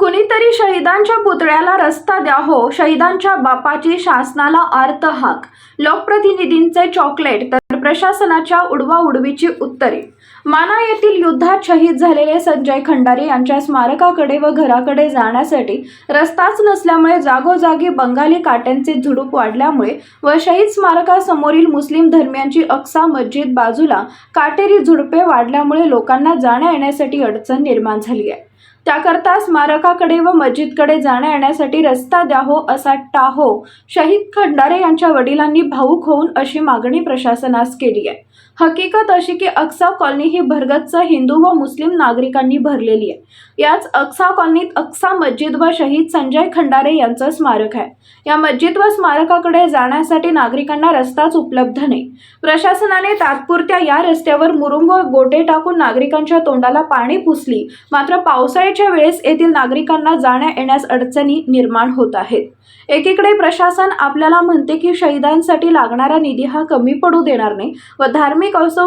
कुणीतरी शहीदांच्या पुतळ्याला रस्ता द्या हो शहीदांच्या बापाची शासनाला आर्त हाक. लोकप्रतिनिधींचे चॉकलेट तर प्रशासनाच्या उडवा उडवीची उत्तरे. माना येथील युद्धात शहीद झालेले संजय खंडारे यांच्या स्मारकाकडे व घराकडे जाण्यासाठी रस्ताच नसल्यामुळे जागोजागी बंगाली काट्यांचे झुडूप वाढल्यामुळे व शहीद स्मारकासमोरील मुस्लिम धर्मियांची अक्सा मस्जिद बाजूला काटेरी झुडपे वाढल्यामुळे लोकांना जाण्या येण्यासाठी अडचण निर्माण झाली आहे. त्याकरता स्मारकाकडे व मस्जिदकडे जाण्या येण्यासाठी रस्ता द्या हो असा टाहो. शहीद खंडारे यांच्या वडिलांनी भाऊक होऊन अशी मागणी प्रशासनास केली आहे. हकीकत अशी की अक्सा कॉलनी ही भरगच्च हिंदू व मुस्लिम नागरिकांनी भरलेली आहे. याच अक्सा कॉलनीत अक्सा मस्जिद व शहीद संजय खंडारे यांचं स्मारक आहे. या मस्जिद व स्मारकाकडे जाण्यासाठी नागरिकांना रस्ताच उपलब्ध नाही. प्रशासनाने तात्पुरत्या या रस्त्यावर मुरुंब गोटे टाकून नागरिकांच्या तोंडाला पाणी पुसली. मात्र पावसाळ्याच्या वेळेस येथील नागरिकांना जाण्या येण्यास अडचणी निर्माण होत आहेत. एकीकडे प्रशासन आपल्याला म्हणते की शहीदांसाठी लागणारा निधी हा कमी पडू देणार नाही व धार्मिक असो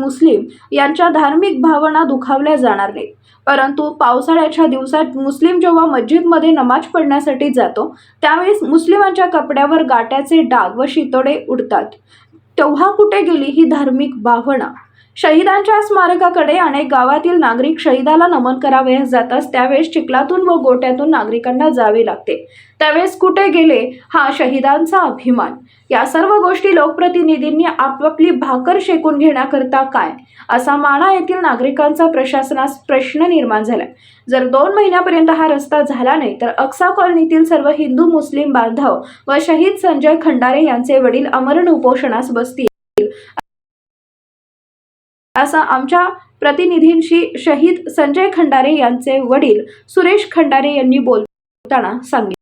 मुस्लिम यांच्या धार्मिक भावना दुखावल्या जाणार नाहीत. परंतु पावसाळ्याच्या दिवसात मुस्लिम जेव्हा मस्जिदमध्ये नमाज पडण्यासाठी जातो त्यावेळेस मुस्लिमांच्या कपड्यावर गाट्याचे डाग व शितोडे उडतात. तेव्हा कुठे गेली ही धार्मिक भावना? शहीदांच्या स्मारकाकडे अनेक गावातील नागरिक शहीदाला नमन करावयास जातात त्यावेळेस चिखलातून व गोट्यातून नागरिकांना जावे लागते. त्यावेळेस कुठे गेले हा शहीदांचा अभिमान. या सर्व गोष्टी लोकप्रतिनिधींनी आपापली भाकर शेकून घेण्याकरता काय? असा माणा येथील नागरिकांचा प्रशासनास प्रश्न निर्माण झालाय जर दोन महिन्यापर्यंत हा रस्ता झाला नाही तर अक्सा कॉलनीतील सर्व हिंदू मुस्लिम बांधव व शहीद संजय खंडारे यांचे वडील अमरण उपोषणास बसतील. असं आमच्या प्रतिनिधींशी शहीद संजय खंडारे यांचे वडील सुरेश खंडारे यांनी बोलताना सांगितलं.